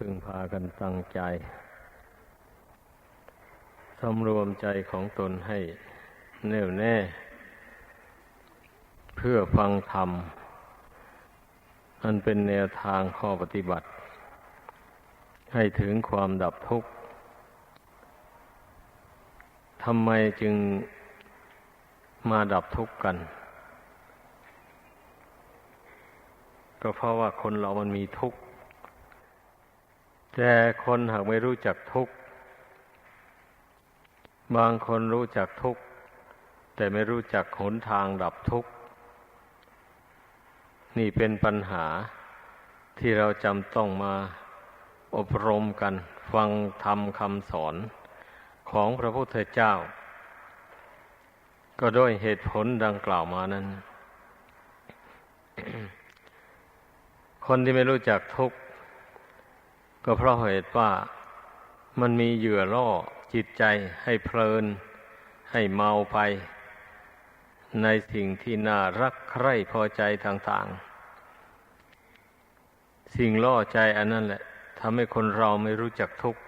พึงพากันตั้งใจสำรวมใจของตนให้แน่วแน่ เพื่อฟังธรรม อันเป็นแนวทางข้อปฏิบัติ ให้ถึงความดับทุกข์ทำไมจึงมาดับทุกข์กัน ก็เพราะว่าคนเรามันมีทุกข์ แต่คนหากไม่รู้จักทุกข์ บางคนรู้จักทุกข์ แต่ไม่รู้จักหนทางดับทุกข์ นี่เป็นปัญหาที่เราจำต้องมาอบรมกัน ฟังธรรมคำสอนของพระพุทธเจ้า ก็ด้วยเหตุผลดังกล่าวมานั้น คนที่ไม่รู้จักทุกข์ ก็เพราะเหตุว่ามันมีเหยื่อล่อจิตใจให้เพลิน ให้เมาไป ในสิ่งที่น่ารักใคร่พอใจต่างๆ สิ่งล่อใจอันนั้นแหละทำให้คนเราไม่รู้จักทุกข์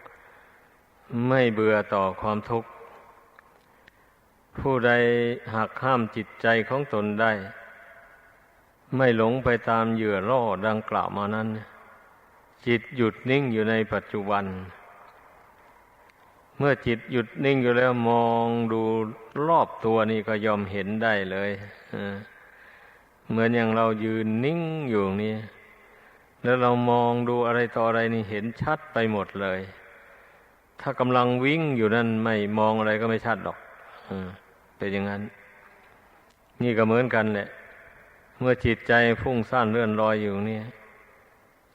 ไม่เบื่อต่อความทุกข์ ผู้ใดหักห้ามจิตใจของตนได้ ไม่หลงไปตามเหยื่อล่อดังกล่าวมานั้น จิตหยุดนิ่งอยู่ในปัจจุบัน เมื่อจิตหยุดนิ่งอยู่แล้วมองดูรอบตัวนี่ก็ยอมเห็นได้เลยเหมือนอย่างเรายืนนิ่งอยู่นี่แล้วเรามองดูอะไรต่ออะไรนี่เห็นชัดไปหมดเลย ถ้ากำลังวิ่งอยู่นั่นไม่มองอะไรก็ไม่ชัดหรอกเป็นอย่างนั้น นี่ก็เหมือนกันแหละ เมื่อจิตใจฟุ้งซ่านเลื่อนลอยอยู่นี่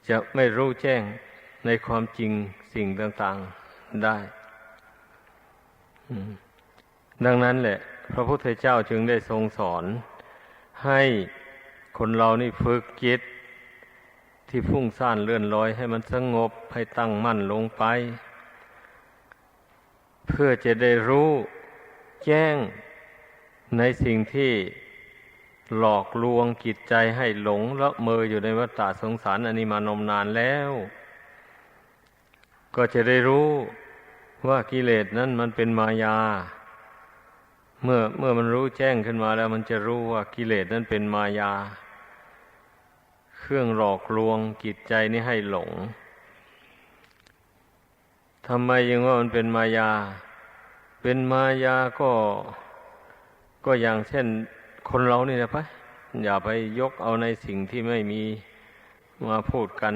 จะไม่รู้แจ้งในความจริงสิ่งต่างๆได้ ดังนั้นแหละ พระพุทธเจ้าจึงได้ทรงสอน ให้คนเรานี่ฝึกจิตที่ฟุ้งซ่านเลื่อนลอย ให้มันสงบให้ตั้งมั่นลงไป เพื่อจะได้รู้แจ้งในสิ่งที่ หลอกลวงจิตใจให้หลงละเมออยู่ในวัฏฏะสงสารอันนี้มานมนานแล้ว ก็จะได้รู้ว่ากิเลสนั้นมันเป็นมายา เมื่อเมื่อมันรู้แจ้งขึ้นมาแล้ว มันจะรู้ว่ากิเลสนั้นเป็นมายา เครื่องหลอกลวงจิตใจนี้ให้หลงทำไมยังว่ามันเป็นมายา เป็นมายาก็ก็อย่างเช่น คนเรานี่นะปะอย่าไปยกเอาในสิ่งที่ไม่มีมาพูดกัน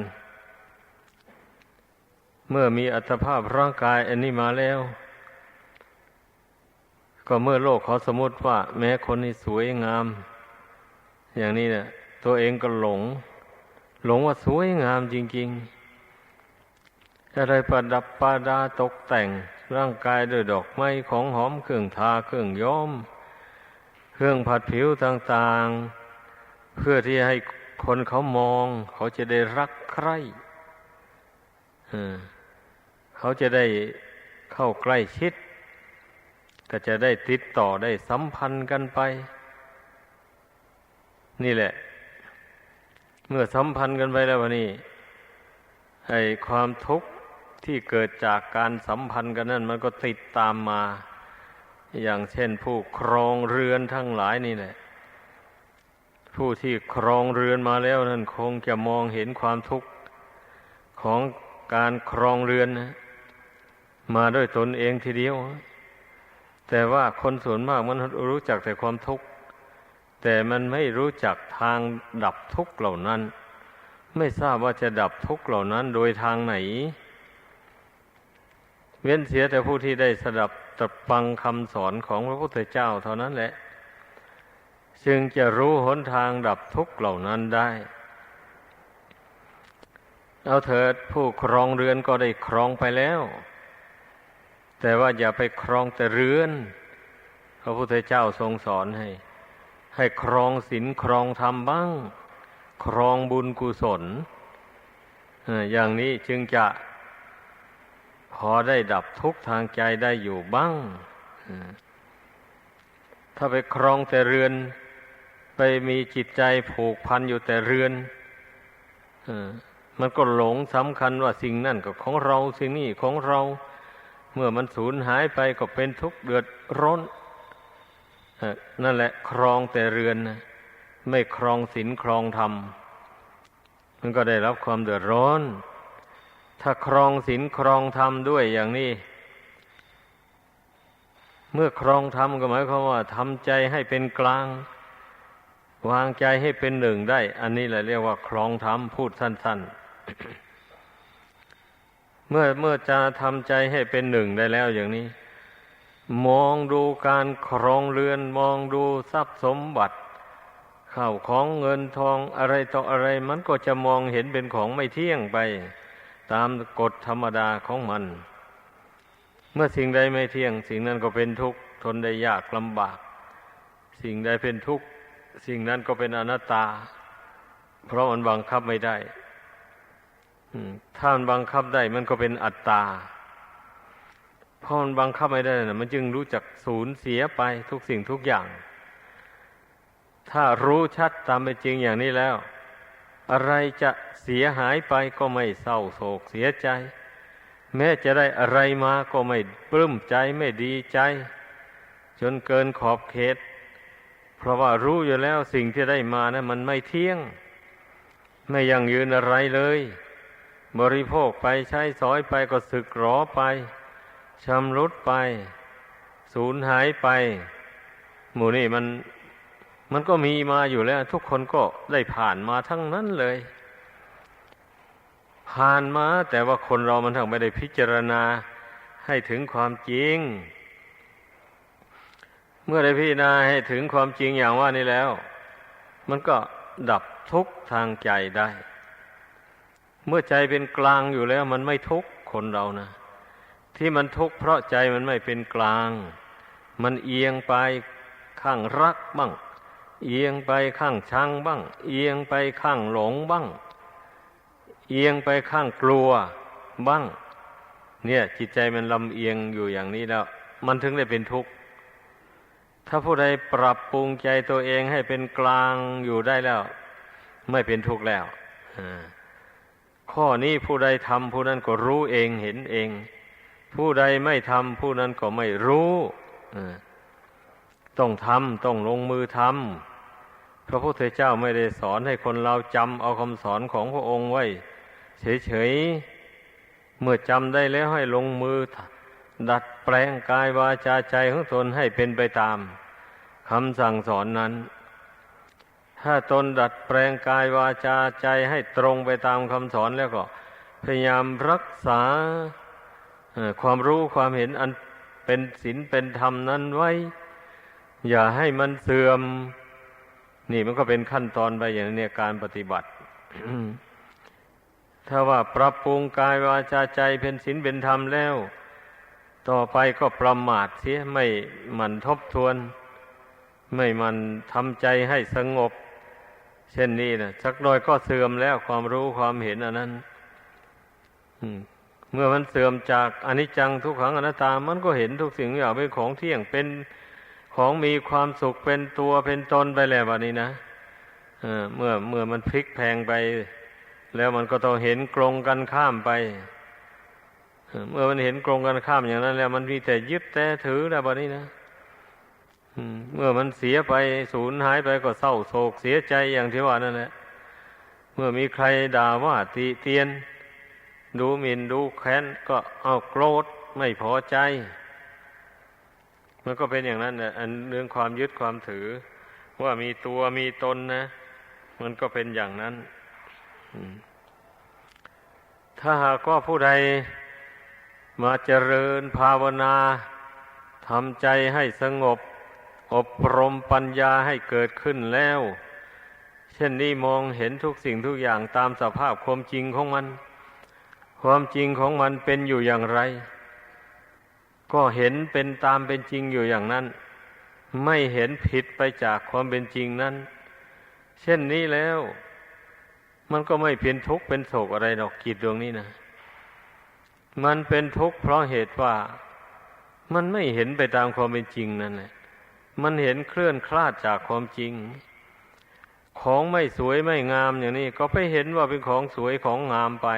เมื่อมีอัตภาพร่างกายอันนี้มาแล้ว ก็เมื่อโลกเขาสมมติว่า แม้คนนี้สวยงาม อย่างนี้เนะี่ยตัวเองก็หลง หลงว่าสวยงามจริง ๆ อะไรประดับประดาตกแต่งร่างกายด้วยดอกไม้ของหอมเครื่องทาเครื่องย้อม เครื่องผัดผิวต่างๆ เพื่อที่ให้คนเขามอง เขาจะได้รักใคร่เขาจะได้เข้าใกล้ชิด ก็จะได้ติดต่อได้สัมพันธ์กันไป นี่แหละ เมื่อสัมพันธ์กันไปแล้ววันนี้ไอ้ความทุกข์ที่เกิดจากการสัมพันธ์กันนั่นมันก็ติดตามมา อย่างเช่นผู้ครองเรือนทั้งหลายนี่แหละ ผู้ที่ครองเรือนมาแล้วนั่นคงจะมองเห็นความทุกข์ของการครองเรือนนะมาด้วยตนเองทีเดียว แต่ว่าคนส่วนมากมันรู้จักแต่ความทุกข์ แต่มันไม่รู้จักทางดับทุกข์เหล่านั้น ไม่ทราบว่าจะดับทุกข์เหล่านั้นโดยทางไหน เว้นเสียแต่ผู้ที่ได้สดับ ตรับฟังคำสอนของพระพุทธเจ้าเท่านั้นแหละ จึงจะรู้หนทางดับทุกข์เหล่านั้นได้ เอาเถิดผู้ครองเรือนก็ได้ครองไปแล้ว แต่ว่าอย่าไปครองแต่เรือน พระพุทธเจ้าทรงสอนให้ ให้ครองศีลครองธรรมบ้าง ครองบุญกุศลอย่างนี้จึงจะ พอได้ดับทุกข์ทางใจได้อยู่บ้าง ถ้าไปครองแต่เรือน ไปมีจิตใจผูกพันอยู่แต่เรือนมันก็หลงสำคัญว่าสิ่งนั่นก็ของเราสิ่งนี้ของเรา เมื่อมันสูญหายไปก็เป็นทุกข์เดือดร้อนนั่นแหละ ครองแต่เรือน ไม่ครองศีลครองธรรมมันก็ได้รับความเดือดร้อน ถ้าครองศีลครองธรรมด้วยอย่างนี้ เมื่อครองธรรมก็หมายความว่าทำใจให้เป็นกลาง วางใจให้เป็นหนึ่งได้ อันนี้แหละเรียกว่า ครองธรรมพูดสั้น ๆ เมื่อเมื่อจะทำใจให้เป็นหนึ่งได้แล้วอย่างนี้ มองดูการครองเรือน มองดูทรัพย์สมบัติข้าวของเงินทองอะไรต่ออะไร มันก็จะมองเห็นเป็นของไม่เที่ยงไป ตามกฎธรรมดาของมัน เมื่อสิ่งใดไม่เที่ยง สิ่งนั้นก็เป็นทุกข์ทนได้ยากลำบาก สิ่งใดเป็นทุกข์สิ่งนั้นก็เป็นอนัตตา เพราะมันบังคับไม่ได้ถ้ามันบังคับได้มันก็เป็นอัตตาเพราะมันบังคับไม่ได้นะมันจึงรู้จักสูญเสียไปทุกสิ่งทุกอย่าง ถ้ารู้ชัดตามเป็นจริงอย่างนี้แล้ว อะไรจะเสียหายไปก็ไม่เศร้าโศกเสียใจ แม้จะได้อะไรมาก็ไม่ปลื้มใจไม่ดีใจ จนเกินขอบเขต เพราะว่ารู้อยู่แล้วสิ่งที่ได้มานะมันไม่เที่ยง ไม่ยั่งยืนอะไรเลย บริโภคไปใช้สอยไปก็สึกหรอไปชำรุดไป สูญหายไป หมู่นี่มัน มันก็มีมาอยู่แล้ว ทุกคนก็ได้ผ่านมาทั้งนั้นเลย ผ่านมา แต่ว่าคนเรามันทั้งไม่ได้พิจารณาให้ถึงความจริง เมื่อได้พิจารณาให้ถึงความจริงอย่างว่านี้แล้ว มันก็ดับทุกข์ทางใจได้ เมื่อใจเป็นกลางอยู่แล้ว มันไม่ทุกข์คนเรานะที่มันทุกข์เพราะใจมันไม่เป็นกลาง มันเอียงไปข้างรักบ้าง เอียงไปข้างชังบ้าง เอียงไปข้างหลงบ้าง เอียงไปข้างกลัวบ้าง เนี่ย จิตใจมันลำเอียงอยู่อย่างนี้แล้ว มันถึงได้เป็นทุกข์ ถ้าผู้ใดปรับปรุงใจตัวเองให้เป็นกลางอยู่ได้แล้ว ไม่เป็นทุกข์แล้วข้อนี้ผู้ใดทำผู้นั้นก็รู้เองเห็นเอง ผู้ใดไม่ทำผู้นั้นก็ไม่รู้ต้องทำต้องลงมือทำ พระพุทธเจ้าไม่ได้สอนให้คนเราจำเอาคำสอนของพระองค์ไว้ เฉยๆ เมื่อจำได้แล้วให้ลงมือ ดัดแปลงกายวาจาใจของตนให้เป็นไปตามคำสั่งสอนนั้น ถ้าตนดัดแปลงกายวาจาใจให้ตรงไปตามคำสอนแล้วก็ พยายามรักษาความรู้ความเห็นอันเป็นศีลเป็นธรรมนั้นไว้ อย่าให้มันเสื่อม นี่มันก็เป็นขั้นตอนไปอย่างนี้การปฏิบัติ ถ้าว่าปรับปรุงกายวาจาใจเป็นศีลเป็นธรรมแล้ว ต่อไปก็ประมาทเสียไม่หมันทบทวน ไม่หมันทำใจให้สงบ เช่นนี้นะสักหน่อยก็เสื่อมแล้วความรู้ความเห็นอันนั้นเมื่อมันเสื่อมจากอนิจจังทุกขังอนัตตา มันก็เห็นทุกสิ่งอย่างเป็นของเที่ยงเป็น ของมีความสุขเป็นตัวเป็นตนไปแล้ววันนี้นะเเมื่อเมื่อมันพลิกแพงไป แล้วมันก็ต้องเห็นกรงกันข้ามไปเมื่อมันเห็นกรงกันข้ามอย่างนั้น แล้วมันมีแต่ยึดแต่ถือแล้วบัดนี้นะเมื่อมันเสียไปสูญหายไปก็เศร้าโศกเสียใจอย่างที่ว่านั่นแหละ เมื่อมีใครด่าว่าติเตียน ดูหมิ่นดูแค้นก็เอาโกรธไม่พอใจ มันก็เป็นอย่างนั้นแหละอันเรื่องความยึดความถือ ว่ามีตัวมีตนนะ มันก็เป็นอย่างนั้นถ้าหากว่าผู้ใดมาเจริญภาวนาทำใจให้สงบ อบรมปัญญาให้เกิดขึ้นแล้ว เช่นนี้มองเห็นทุกสิ่งทุกอย่างตามสภาพความจริงของมัน ความจริงของมันเป็นอยู่อย่างไร ก็เห็นเป็นตามเป็นจริงอยู่อย่างนั้น ไม่เห็นผิดไปจากความเป็นจริงนั้น เช่นนี้แล้ว มันก็ไม่เป็นทุกข์เป็นโศกอะไรดอกกิจดวงนี้นะมันเป็นทุกข์เพราะเหตุว่ามันไม่เห็นไปตามความเป็นจริงนั่นแหละ มันเห็นเคลื่อนคลาดจากความจริง ของไม่สวยไม่งามอย่างนี้ ก็ไปเห็นว่าเป็นของสวยของงามไป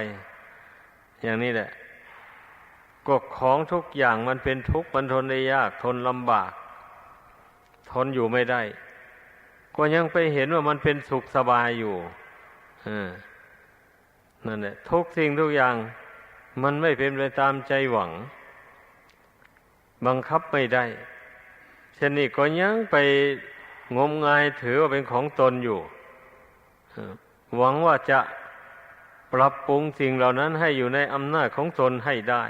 อย่างนี้แหละ ก็ของทุกอย่างมันเป็นทุกข์มันทนได้ยากทนลำบาก ทนอยู่ไม่ได้ ก็ยังไปเห็นว่ามันเป็นสุขสบายอยู่นั่นแหละทุกสิ่งทุกอย่าง มันไม่เป็นไปตามใจหวัง บังคับไม่ได้เช่นนี้ก็ยังไปงมงายถือว่าเป็นของตนอยู่หวังว่าจะปรับปรุงสิ่งเหล่านั้นให้อยู่ในอำนาจของตนให้ได้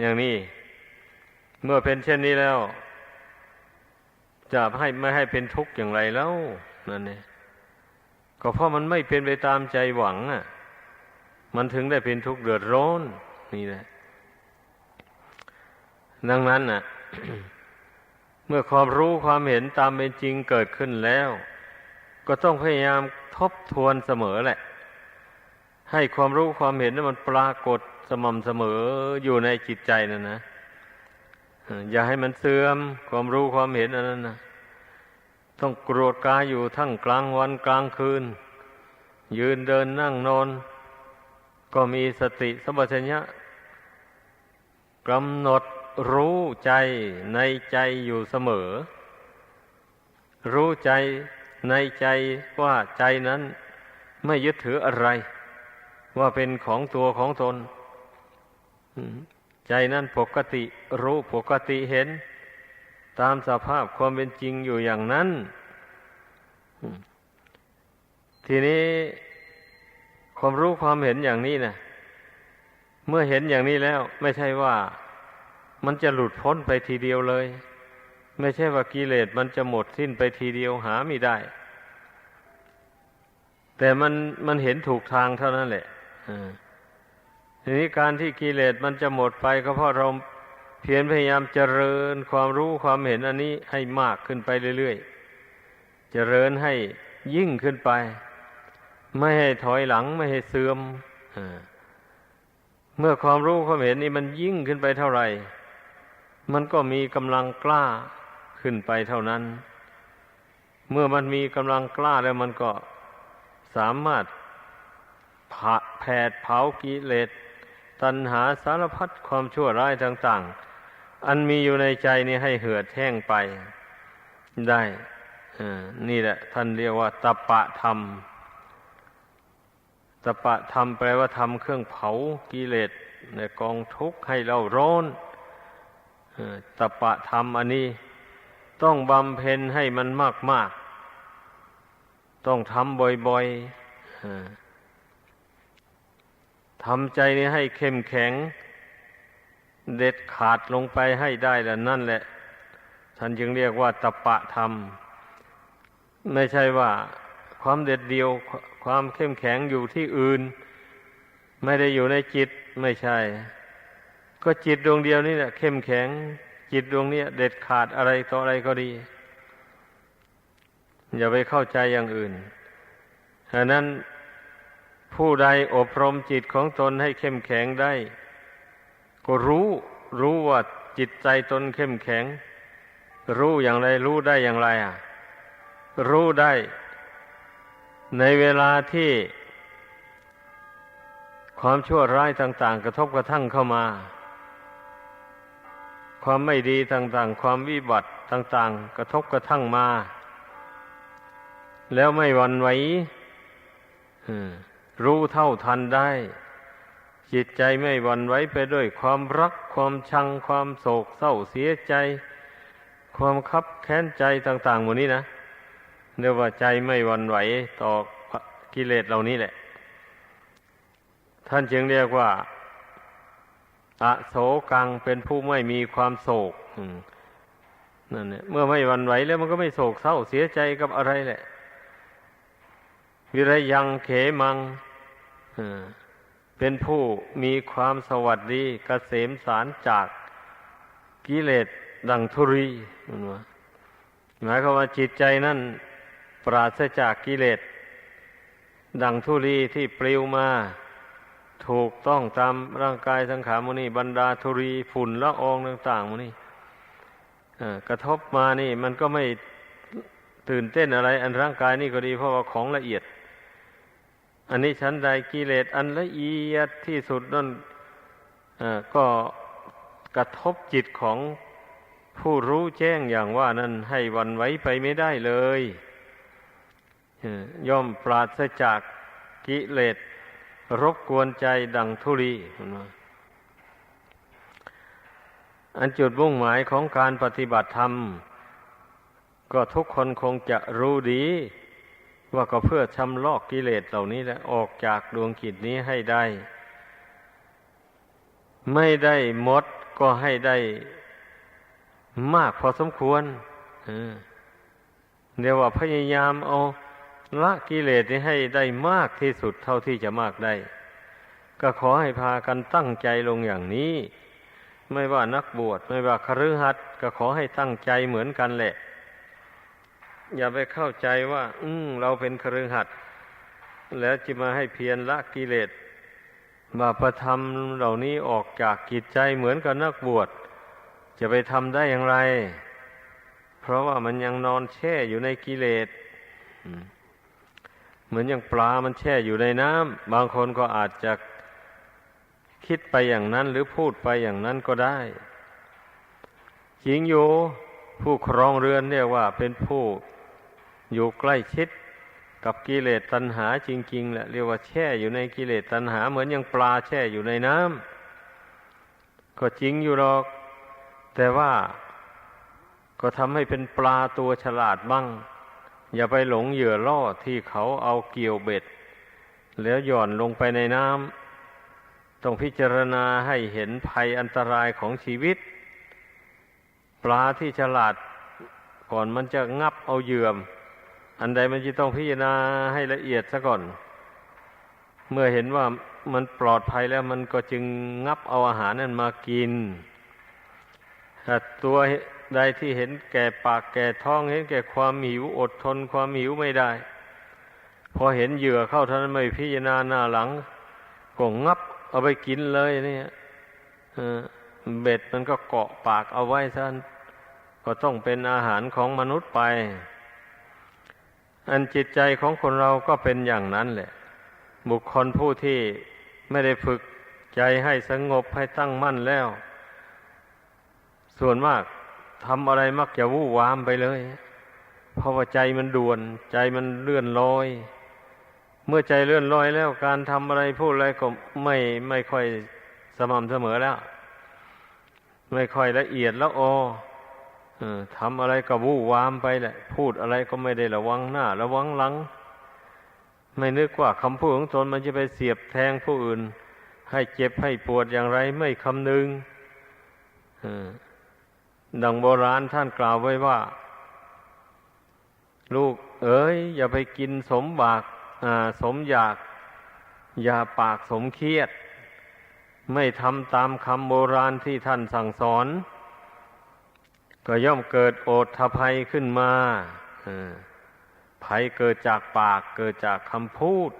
อย่างนี้ เมื่อเป็นเช่นนี้แล้ว จะให้ไม่ให้เป็นทุกข์อย่างไรแล้วนั่นเองก็เพราะมันไม่เป็นไปตามใจหวังอะ มันถึงได้เป็นทุกข์เดือดร้อนนี่แหละ ดังนั้นน่ะ เมื่อความรู้ความเห็นตามเป็นจริงเกิดขึ้นแล้ว ก็ต้องพยายามทบทวนเสมอแหละ ให้ความรู้ความเห็นนั้นมันปรากฏ สม่ำเสมออยู่ในจิตใจนั่นนะอย่าให้มันเสื่อมความรู้ความเห็นอันนั้นนะต้องกรธกายอยู่ทั้งกลางวันกลางคืน ยืนเดินนั่งนอน ก็มีสติสัมปชัญญะกำหนดรู้ใจในใจอยู่เสมอ รู้ใจในใจว่าใจนั้นไม่ยึดถืออะไร ว่าเป็นของตัวของตน ใจนั้นปกติรู้ปกติเห็น ตามสภาพความเป็นจริงอยู่อย่างนั้น ทีนี้ความรู้ความเห็นอย่างนี้นะเมื่อเห็นอย่างนี้แล้ว ไม่ใช่ว่ามันจะหลุดพ้นไปทีเดียวเลย ไม่ใช่ว่ากิเลสมันจะหมดสิ้นไปทีเดียวหาไม่ได้ แต่มันมันเห็นถูกทางเท่านั้นแหละ ทีนี้การที่กิเลสมันจะหมดไปก็เพราะเราเพียรพยายามเจริญความรู้ความเห็นอันนี้ให้มากขึ้นไปเรื่อยๆ เจริญให้ยิ่งขึ้นไป ไม่ให้ถอยหลังไม่ให้เสื่อมเมื่อความรู้ความเห็นนี้มันยิ่งขึ้นไปเท่าไหร่ มันก็มีกำลังกล้าขึ้นไปเท่านั้น เมื่อมันมีกำลังกล้าแล้วมันก็สามารถแผดเผากิเลส ตัณหาสารพัดความชั่วร้ายต่างๆ อันมีอยู่ในใจนี้ให้เหือดแห้งไปได้นี่แหละ ท่านเรียกว่าตปะธรรมตปะธรรมแปลว่าทำเครื่องเผากิเลสในกองทุกข์ให้เราร้อนตปะธรรมอันนี้ ต้องบำเพ็ญให้มันมากมากต้องทำบ่อยๆ ทำใจนี้ให้เข้มแข็ง เด็ดขาดลงไปให้ได้แล้วนั่นแหละ ท่านจึงเรียกว่าตปะธรรม ไม่ใช่ว่าความเด็ดเดียวความเข้มแข็งอยู่ที่อื่น ไม่ได้อยู่ในจิตไม่ใช่ ก็จิตดวงเดียวนี่แหละเข้มแข็ง จิตดวงนี้เด็ดขาดอะไรต่ออะไรก็ดี อย่าไปเข้าใจอย่างอื่นฉะนั้น ผู้ใดอบรมจิตของตนให้เข้มแข็งได้ ก็รู้รู้ว่าจิตใจตนเข้มแข็ง รู้อย่างไรรู้ได้อย่างไรอะ รู้ได้ ในเวลาที่ ความชั่วร้ายต่าง ๆ กระทบกระทั่งเข้ามา ความไม่ดีต่างๆ ความวิบัติต่าง ๆ กระทบกระทั่งมา แล้วไม่วันไหว รู้เท่าทันได้ จิตใจไม่หวั่นไหวไปด้วยความรักความชังความโศกเศร้าเสียใจ ความคับแค้นใจต่างๆหมดนี้นะเรียกว่าใจไม่หวั่นไหวต่อกิเลสเหล่านี้แหละ ท่านจึงเรียกว่าอโศกังเป็นผู้ไม่มีความโศกนั่นเนี่ยเมื่อไม่หวั่นไหวแล้วมันก็ไม่โศกเศร้าเสียใจกับอะไรแหละ วิรยังเขมัง เป็นผู้มีความสวัสดีกเกษมสารจากกิเลสดังทุรีหมายความว่าจิตใจนั่นปราศจากกิเลสดังทุรีที่ปลิวมา ถูกต้องตามร่างกายสังขารมุนี่บรรดาธุรีฝุ่นละอองต่าง ๆมุนี่กระทบมานี่ มันก็ไม่ตื่นเต้นอะไร อันร่างกายนี่ก็ดีเพราะว่าของละเอียด อันนี้ชั้นใดกิเลสอันละเอียดที่สุดนั่นก็กระทบจิตของผู้รู้แจ้งอย่างว่านั้นให้วันไหวไปไม่ได้เลยย่อมปราศจากกิเลสรบกวนใจดังธุลีอันจุดมุ่งหมายของการปฏิบัติธรรม ก็ทุกคนคงจะรู้ดี ว่าก็เพื่อชำลอกกิเลสเหล่านี้แหละออกจากดวงกิจนี้ให้ได้ ไม่ได้หมดก็ให้ได้มากพอสมควรเออเดี๋ยวว่าพยายามเอาละกิเลสนี้ให้ได้มากที่สุดเท่าที่จะมากได้ ก็ขอให้พากันตั้งใจลงอย่างนี้ ไม่ว่านักบวชไม่ว่าคฤหัสถ์ก็ขอให้ตั้งใจเหมือนกันแหละ อย่าไปเข้าใจว่า อืมเราเป็นคฤหัสถ์แล้วจะมาให้เพียรละกิเลสบาปธรรมเหล่านี้ออกจากกิจใจเหมือนกับนักบวช จะไปทำได้อย่างไร เพราะว่ามันยังนอนแช่อยู่ในกิเลสเหมือนอย่างปลามันแช่อยู่ในน้ำบางคนก็อาจจะคิดไปอย่างนั้นหรือพูดไปอย่างนั้นก็ได้จริงอยู่ผู้ครองเรือนเนี่ยว่าเป็นผู้ อยู่ใกล้ชิดกับกิเลสตัณหาจริงๆแหละเรียกว่าแช่อยู่ในกิเลสตัณหา เหมือนอย่างปลาแช่อยู่ในน้ำก็จริงอยู่หรอก แต่ว่าก็ทำให้เป็นปลาตัวฉลาดบ้าง อย่าไปหลงเหยื่อล่อที่เขาเอาเกี่ยวเบ็ด แล้วหย่อนลงไปในน้ำต้องพิจารณาให้เห็นภัยอันตรายของชีวิต ปลาที่ฉลาดก่อนมันจะงับเอาเหยื่อ อันใดมันจะต้องพิจารณาให้ละเอียดซะก่อน เมื่อเห็นว่ามันปลอดภัยแล้วมันก็จึงงับเอาอาหารนั้นมากินถ้าตัวใดที่เห็นแก่ปากแก่ท้องเห็นแก่ความหิวอดทนความหิวไม่ได้ พอเห็นเหยื่อเข้าเท่านั้นไม่พิจารณาหน้าหลังก็งับเอาไปกินเลยเนี่ยเบ็ดมันก็เกาะปากเอาไว้ซะก็ต้องเป็นอาหารของมนุษย์ไป อันจิตใจของคนเราก็เป็นอย่างนั้นแหละ บุคคลผู้ที่ไม่ได้ฝึกใจให้สงบให้ตั้งมั่นแล้ว ส่วนมากทำอะไรมักจะวู่วามไปเลย เพราะว่าใจมันด่วน ใจมันเลื่อนลอย เมื่อใจเลื่อนลอยแล้วการทำอะไรพูดอะไรก็ไม่ไม่ค่อยสม่ำเสมอแล้ว ไม่ค่อยละเอียดแล้วออ ทำอะไรก็วู่วามไปแหละ พูดอะไรก็ไม่ได้ระวังหน้า ระวังหลัง ไม่นึกว่าคำพูดของตนมันจะไปเสียบแทงผู้อื่น ให้เจ็บให้ปวดอย่างไรไม่คำนึงดังโบราณท่านกล่าวไว้ว่า ลูกเอ๋ย อย่าไปกินสมบากสมอยาก อย่าปากสมเครียด ไม่ทำตามคำโบราณที่ท่านสั่งสอน ก็ย่อมเกิดโอทภัยขึ้นมาภัยเกิดจากปากเกิดจากคำพูด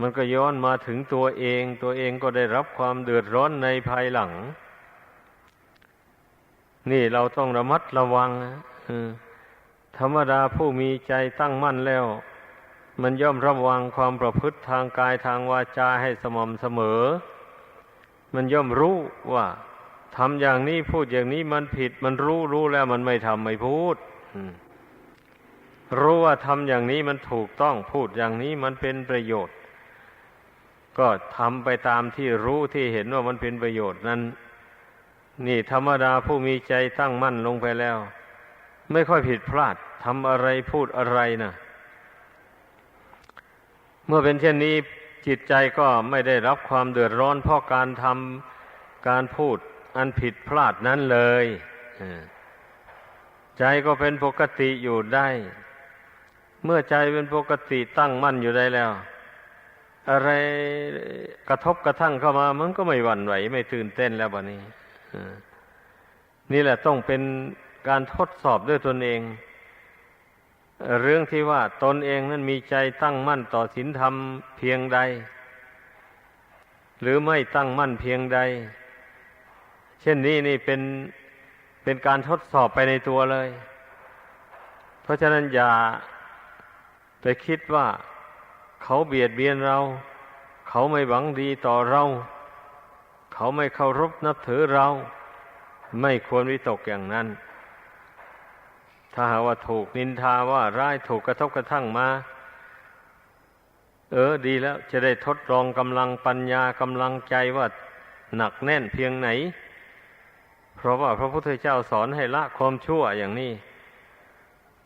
มันก็ย้อนมาถึงตัวเอง ตัวเองก็ได้รับความเดือดร้อนในภายหลัง นี่เราต้องระมัดระวังธรรมดาผู้มีใจตั้งมั่นแล้ว มันย่อมระวังความประพฤติทางกายทางวาจาให้สม่ำเสมอ มันย่อมรู้ว่า ทำอย่างนี้พูดอย่างนี้มันผิด มันรู้รู้แล้วมันไม่ทำไม่พูดรู้ว่าทำอย่างนี้มันถูกต้องพูดอย่างนี้มันเป็นประโยชน์ ก็ทำไปตามที่รู้ที่เห็นว่ามันเป็นประโยชน์นั้น นี่ธรรมดาผู้มีใจตั้งมั่นลงไปแล้ว ไม่ค่อยผิดพลาดทำอะไรพูดอะไรนะเมื่อเป็นเช่นนี้จิตใจก็ไม่ได้รับความเดือดร้อนเพราะการทำการพูด อันผิดพลาดนั้นเลยใจก็เป็นปกติอยู่ได้ เมื่อใจเป็นปกติตั้งมั่นอยู่ได้แล้ว อะไรกระทบกระทั่งเข้ามา มันก็ไม่หวั่นไหว ไม่ตื่นเต้นแล้วบะนี้นี่แหละต้องเป็นการทดสอบด้วยตนเอง เรื่องที่ว่าตนเองนั้นมีใจตั้งมั่นต่อศีลธรรมเพียงใด หรือไม่ตั้งมั่นเพียงใด เช่นนี้นี่เป็นเป็นการทดสอบไปในตัวเลย เพราะฉะนั้นอย่าไปคิดว่าเขาเบียดเบียนเรา เขาไม่หวังดีต่อเรา เขาไม่เคารพนับถือเรา ไม่ควรวิตกอย่างนั้น ถ้าหากว่าถูกนินทาว่าร้ายถูกกระทบกระทั่งมา เออดีแล้วจะได้ทดลองกำลังปัญญากำลังใจว่าหนักแน่นเพียงไหน เพราะว่าพระพุทธเจ้าสอนให้ละความชั่วอย่างนี้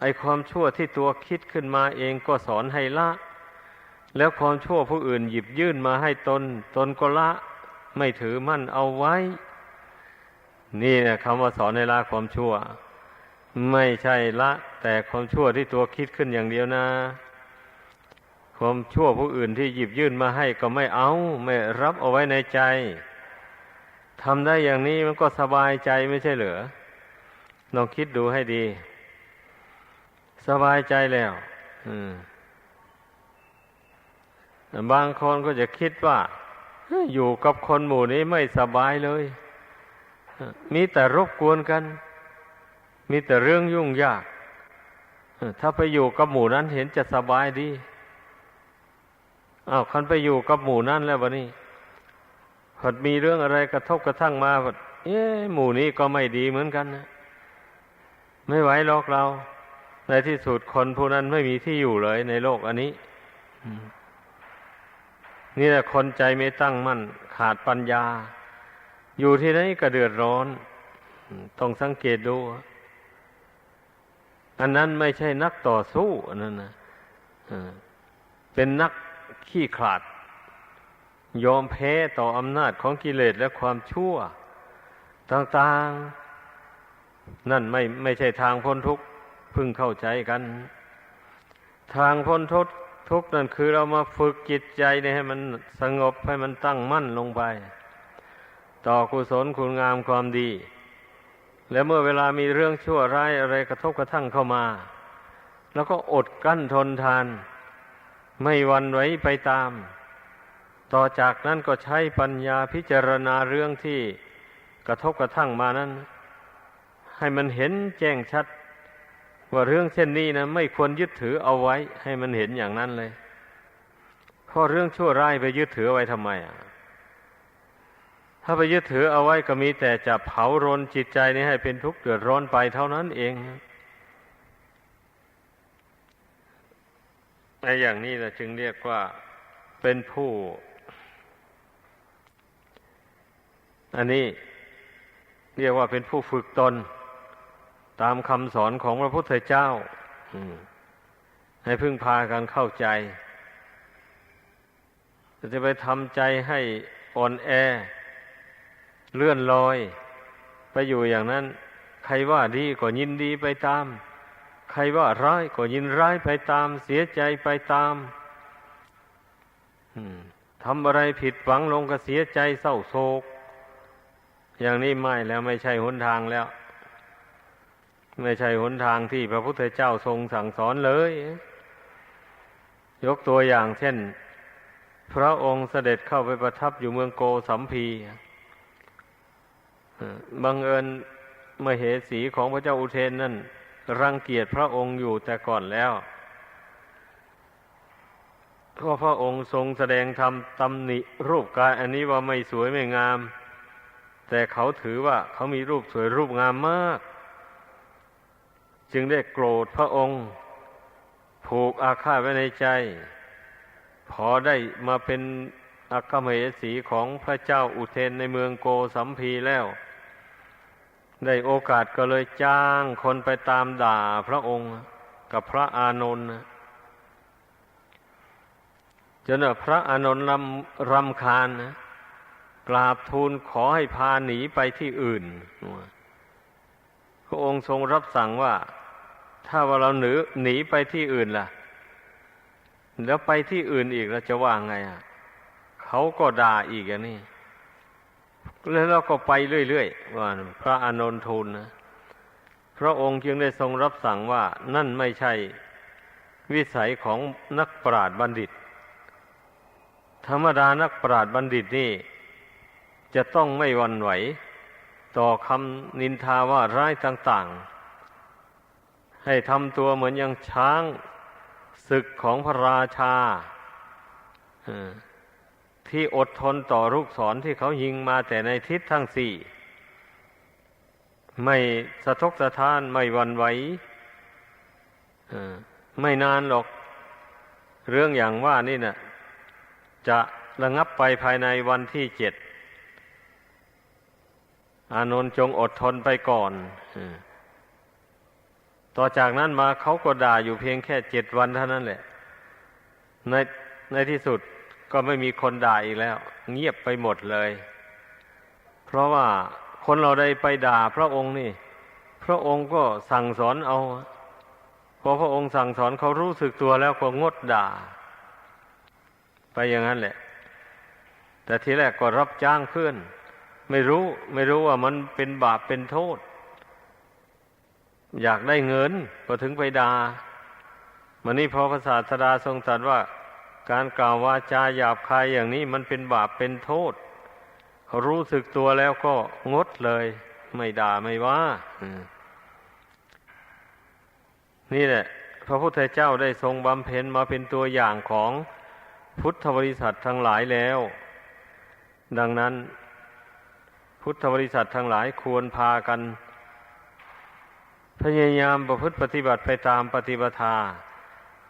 ไอความชั่วที่ตัวคิดขึ้นมาเองก็สอนให้ละ แล้วความชั่วผู้อื่นหยิบยื่นมาให้ตน ตนก็ละไม่ถือมั่นเอาไว้ นี่นะคำว่าสอนให้ละความชั่ว ไม่ใช่ละ แต่ความชั่วที่ตัวคิดขึ้นอย่างเดียวนะ ความชั่วผู้อื่นที่หยิบยื่นมาให้ก็ไม่เอา ไม่รับเอาไว้ในใจ ทำได้อย่างนี้มันก็สบายใจไม่ใช่เหรอลองคิดดูให้ดี สบายใจแล้วบางคนก็จะคิดว่า อยู่กับคนหมู่นี้ไม่สบายเลย มีแต่รบกวนกัน มีแต่เรื่องยุ่งยาก ถ้าไปอยู่กับหมู่นั้นเห็นจะสบายดีอ้าวคันไปอยู่กับหมู่นั้นแล้ววะนี่ พอดมีเรื่องอะไรกระทบกระทั่งมาพอดเอ๊ะหมู่นี้ก็ไม่ดีเหมือนกันนะไม่ไหวหรอกเรา ในที่สุดคนผู้นั้นไม่มีที่อยู่เลยในโลกอันนี้นี่แหละคนใจไม่ตั้งมั่น ขาดปัญญา อยู่ที่ไหนก็เดือดร้อน ต้องสังเกตดู อันนั้นไม่ใช่นักต่อสู้ อันนั้นนะเป็นนักขี้ขลาด ยอมแพ้ต่ออำนาจของกิเลสและความชั่ว ต่างๆ นั่นไม่ไม่ใช่ทางพ้นทุกข์พึงเข้าใจกัน ทางพ้นทุกข์ทุกนั่นคือเรามาฝึกจิตใจเนี่ยให้มันสงบให้มันตั้งมั่นลงไป ต่อกุศลคุณงามความดี แล้วเมื่อเวลามีเรื่องชั่วร้ายอะไรกระทบกระทั่งเข้ามา แล้วก็อดกั้นทนทาน ไม่วันไหวไปตาม ต่อจากนั้นก็ใช้ปัญญาพิจารณาเรื่องที่กระทบกระทั่งมานั้น ให้มันเห็นแจ้งชัด ว่าเรื่องเช่นนี้นะไม่ควรยึดถือเอาไว้ ให้มันเห็นอย่างนั้นเลยเพราะเรื่องชั่วร้ายไปยึดถือไว้ทำไมอะถ้าไปยึดถือเอาไว้ก็มีแต่จะเผารนจิตใจนี้ให้เป็นทุกข์เดือดร้อนไปเท่านั้นเองในอย่างนี้เราจึงเรียกว่าเป็นผู้ อันนี้เรียกว่าเป็นผู้ฝึกตน ตามคำสอนของพระพุทธเจ้าให้พึ่งพากันเข้าใจ จะไปทำใจให้อ่อนแอ เลื่อนลอย ไปอยู่อย่างนั้น ใครว่าดีก็ยินดีไปตาม ใครว่าร้ายก็ยินร้ายไปตาม เสียใจไปตามทำอะไรผิดหวังลงก็เสียใจเศร้าโศก อย่างนี้ไม่แล้วไม่ใช่หนทางแล้ว ไม่ใช่หนทางที่พระพุทธเจ้าทรงสั่งสอนเลย ยกตัวอย่างเช่น พระองค์เสด็จเข้าไปประทับอยู่เมืองโกสัมพีบังเอิญมเหสีของพระเจ้าอุเทนนั่น รังเกียจพระองค์อยู่แต่ก่อนแล้วเพราะพระองค์ทรงแสดงธรรมตำหนิรูปกายอันนี้ว่าไม่สวยไม่งาม แต่เขาถือว่าเขามีรูปสวยรูปงามมาก จึงได้โกรธพระองค์ ผูกอาฆาตไว้ในใจ พอได้มาเป็นอัคมเหสีของพระเจ้าอุเทนในเมืองโกสัมพีแล้ว ได้โอกาสก็เลยจ้างคนไปตามด่าพระองค์กับพระอานนท์จนพระอานนท์รำรำคาญนะ กราบทูลขอให้พาหนีไปที่อื่น พระองค์ทรงรับสั่งว่า ถ้าว่าเราหนีหนีไปที่อื่นล่ะ แล้วไปที่อื่นอีกเราจะว่าไงอะเขาก็ด่าอีกอย่างนี้แล้วเราก็ไปเรื่อยๆว่าพระอานนท์ทูลนะพระองค์จึงได้ทรงรับสั่งว่า นั่นไม่ใช่วิสัยของนักปราชญ์บัณฑิต ธรรมดานักปราชญ์บัณฑิตนี่ จะต้องไม่วันไหว ต่อคำนินทาว่าร้ายต่างๆ ให้ทำตัวเหมือนอย่างช้างศึกของพระราชาที่อดทนต่อลูกศรที่เขายิงมาแต่ในทิศทั้งสี่ ไม่สะทกสะท้านไม่วันไหวไม่นานหรอก เรื่องอย่างว่านี่นะ่ะ จะระงับไปภายในวันที่เจ็ด อานนท์จงอดทนไปก่อนต่อจากนั้นมาเขาก็ด่าอยู่เพียงแค่เจ็ดวันเท่านั้นแหละ ในในที่สุดก็ไม่มีคนด่าอีกแล้ว เงียบไปหมดเลย เพราะว่าคนเราได้ไปด่าพระองค์นี่ พระองค์ก็สั่งสอนเอาพอพระองค์สั่งสอนเขารู้สึกตัวแล้วก็งดด่า ไปอย่างนั้นแหละ แต่ทีแรกก็รับจ้างเพื่อน ไม่รู้ ไม่รู้ว่ามันเป็นบาปเป็นโทษ อยากได้เงินก็ถึงไปดา่ามันนี่พอพระศาสดาทรงตรัสว่า การกล่าววาจาหยาบคายอย่างนี้มันเป็นบาปเป็นโทษ รู้สึกตัวแล้วก็งดเลย ไม่ด่าไม่ว่านี่แหละ พระพุทธเจ้าได้ทรงบำเพ็ญมาเป็นตัวอย่างของพุทธบริษัททั้งหลายแล้ว ดังนั้น พุทธบริษัททั้งหลายควรพากัน พยายามประพฤติปฏิบัติไปตามปฏิปทา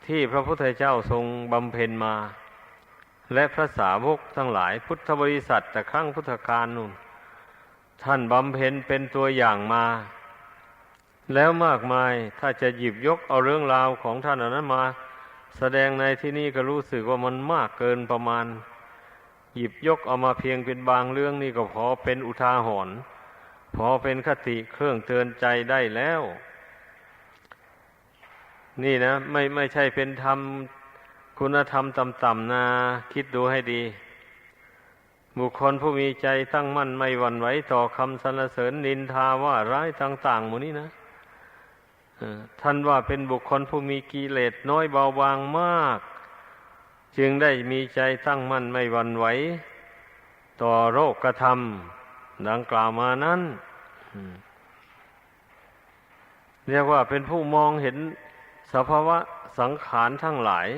ที่พระพุทธเจ้าทรงบำเพ็ญมา และพระสาวกทั้งหลายพุทธบริษัทแต่ครั้งพุทธกาลนู่นท่านบำเพ็ญเป็นตัวอย่างมา แล้วมากมายถ้าจะหยิบยกเอาเรื่องราวของท่านเหล่านั้นมา แสดงในที่นี้ก็รู้สึกว่ามันมากเกินประมาณ หยิบยกเอามาเพียงเป็นบางเรื่องนี่ก็พอเป็นอุทาหรณ์พอเป็นคติเครื่องเตือนใจได้แล้ว นี่นะ ไม่ไม่ใช่เป็นธรรมคุณธรรมต่ำๆนะคิดดูให้ดี บุคคลผู้มีใจตั้งมั่นไม่หวั่นไหวต่อคำสรรเสริญนินทาว่าร้ายต่างๆหมูนี้นะท่านว่าเป็นบุคคลผู้มีกิเลสน้อยเบาบางมาก จึงได้มีใจตั้งมั่นไม่หวั่นไหว ต่อโรคกระทำดังกล่าวมานั้นเรียกว่าเป็นผู้มองเห็นสภาวะสังขารทั้งหลาย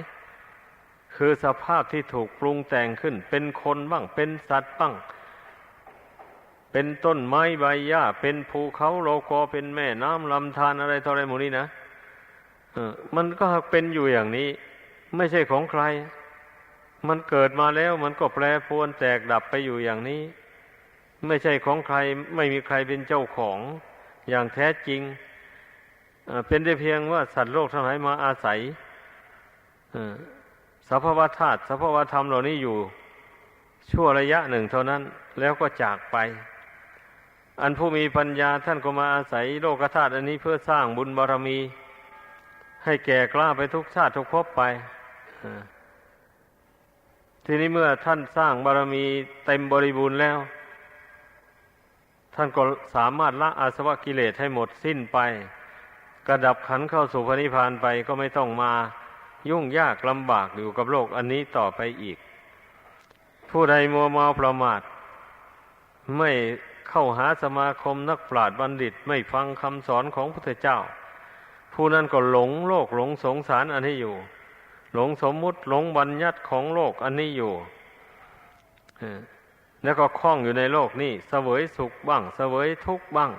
คือสภาพที่ถูกปรุงแต่งขึ้น เป็นคนบ้าง เป็นสัตว์บ้าง เป็นต้นไม้ใบหญ้า เป็นภูเขาโลโกเป็นแม่น้ำลำธารอะไรต่ออะไรหมดนี้นะเออมันก็เป็นอยู่อย่างนี้ ไม่ใช่ของใคร มันเกิดมาแล้วมันก็แปรปรวนแตกดับไปอยู่อย่างนี้ ไม่ใช่ของใครไม่มีใครเป็นเจ้าของอย่างแท้จริง เป็นได้เพียงว่าสัตว์โลกทั้งหลายมาอาศัยสภาวธาตุสภาวธรรมเหล่านี้อยู่ ชั่วระยะหนึ่งเท่านั้น แล้วก็จากไป อันผู้มีปัญญาท่านก็มาอาศัยโลกธาตุอันนี้เพื่อสร้างบุญบารรมี ให้แก่กล้าไปทุกชาติทุกภพไป ทีนี้เมื่อท่านสร้างบารมีเต็มบริบูรณ์แล้ว ท่านก็สามารถละอาสวะกิเลสให้หมดสิ้นไป กระดับขันเข้าสู่พระนิพพานไปก็ไม่ต้องมายุ่งยากลำบากอยู่กับโลกอันนี้ต่อไปอีก ผู้ใดมัวเมาประมาท ไม่เข้าหาสมาคมนักปราชญ์บัณฑิตไม่ฟังคำสอนของพระเจ้า ผู้นั้นก็หลงโลกหลงสงสารอันนี้อยู่ หลงสมมุติหลงบัญญัติของโลกอันนี้อยู่แล้วก็คล้องอยู่ในโลกนี้เสวยสุขบ้าง เสวยทุกข์บ้าง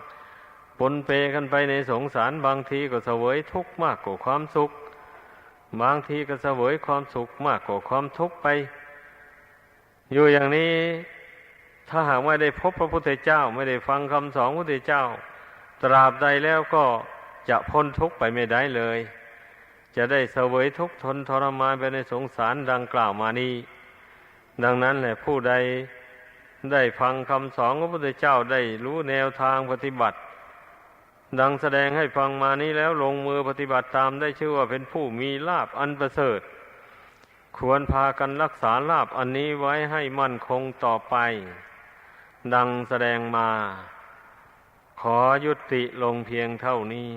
ปนเปกันไปในสงสารบางทีก็เสวยทุกข์มากกว่าความสุข บางทีก็เสวยความสุขมากกว่าความทุกข์ไป อยู่อย่างนี้ถ้าหากไม่ได้พบพระพุทธเจ้า ไม่ได้ฟังคำสอนพระพุทธเจ้า ตราบใดแล้วก็จะพ้นทุกข์ไปไม่ได้เลย จะได้เสวยทุกข์ทนทรมานไปในสงสารดังกล่าวมานี้ ดังนั้นแหละผู้ใดได้ฟังคำสอนของพระพุทธเจ้าได้รู้แนวทางปฏิบัติ ดังแสดงให้ฟังมานี้แล้วลงมือปฏิบัติตามได้ชื่อว่าเป็นผู้มีลาบอันประเสริฐ ควรพากันรักษาลาบอันนี้ไว้ให้มั่นคงต่อไป ดังแสดงมา ขอยุติลงเพียงเท่านี้